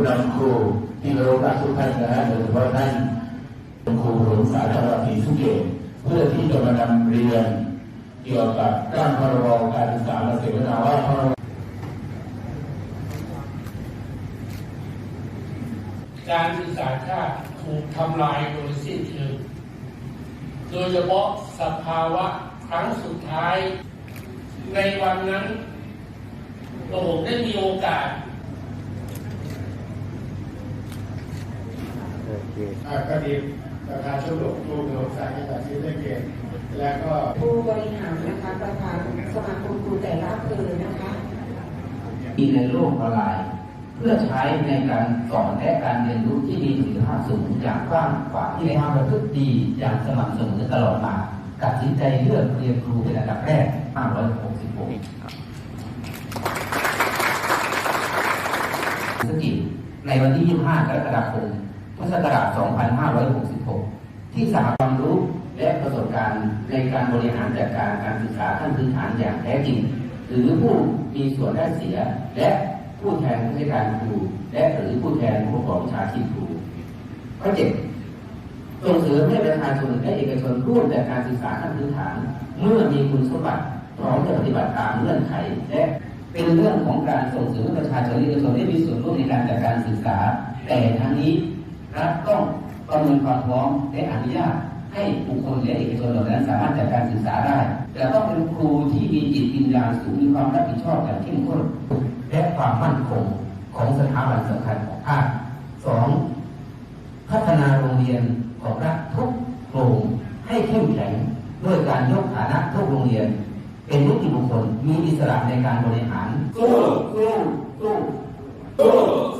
ผู้นำครูที่เคารพรักทุกท่านนะฮะโดยเฉพาะท่านครูหลวงสาจังหวัดศรีสะเกษเพื่อที่จะมานำเรียนเกี่ยวกับร่างพรบการศึกษาและเสวนาว่าพรบการศึกษาชาติถูกทำลายโดยสิ้นเชิงโดยเฉพาะสภาวะครั้งสุดท้าย ในวันนั้นผมได้มีโอกาส อ่าคดีประธานชมรมครูหลวงสายจังหวัดศรีสะเกษและก็ผู้บริหารนะคะประธานสมาคมครูแต่ละอำเภอนะคะมีในโลกออนไลน์เพื่อใช้ในการสอนและการเรียนรู้ที่มีประสิทธิภาพสูงอย่างกว้างขวางที่มีความประพฤติดีอย่างสม่ำเสมอตลอดมาตัดสินใจเลือกเรียนครูเป็นอันดับแรก 566สกิจในวันที่ 25 กรกฎาคม พุทธศักราช 2566 ที่สหความรู้และประสบการณ์ในการบริหารจัดการการศึกษาขั้นพื้นฐานอย่างแท้จริง หรือผู้มีส่วนได้เสีย และผู้แทนผู้ให้การครู และหรือผู้แทนผู้ประกอบวิชาชีพครูข้อเจ็ดส่งเสริมให้ประชาชนและเอกชนร่วมจัดการศึกษาขั้นพื้นฐาน เมื่อมีคุณสมบัติพร้อมจะปฏิบัติตามเงื่อนไขและเป็นเรื่องของการส่งเสริมประชาชนและเอกชนได้มีส่วนร่วมในการจัดการศึกษา แต่ทั้งนี้ รัฐต้องประเมินความพร้อมและอนุญาตให้บุคคลและเอกชนเหล่านั้นสามารถจัดการศึกษาได้ แต่ต้องเป็นครูที่มีจิตวิญญาณสูงมีความรับผิดชอบอย่างเข้มข้นและความมั่นคงของสถาบันสำคัญของชาติสองพัฒนาโรงเรียนของรัฐทุกโรงให้เข้มแข็งด้วยการยกฐานะทุกโรงเรียน เป็นนิติบุคคลมีอิสระในการบริหารสู้สู้สู้สู้สู้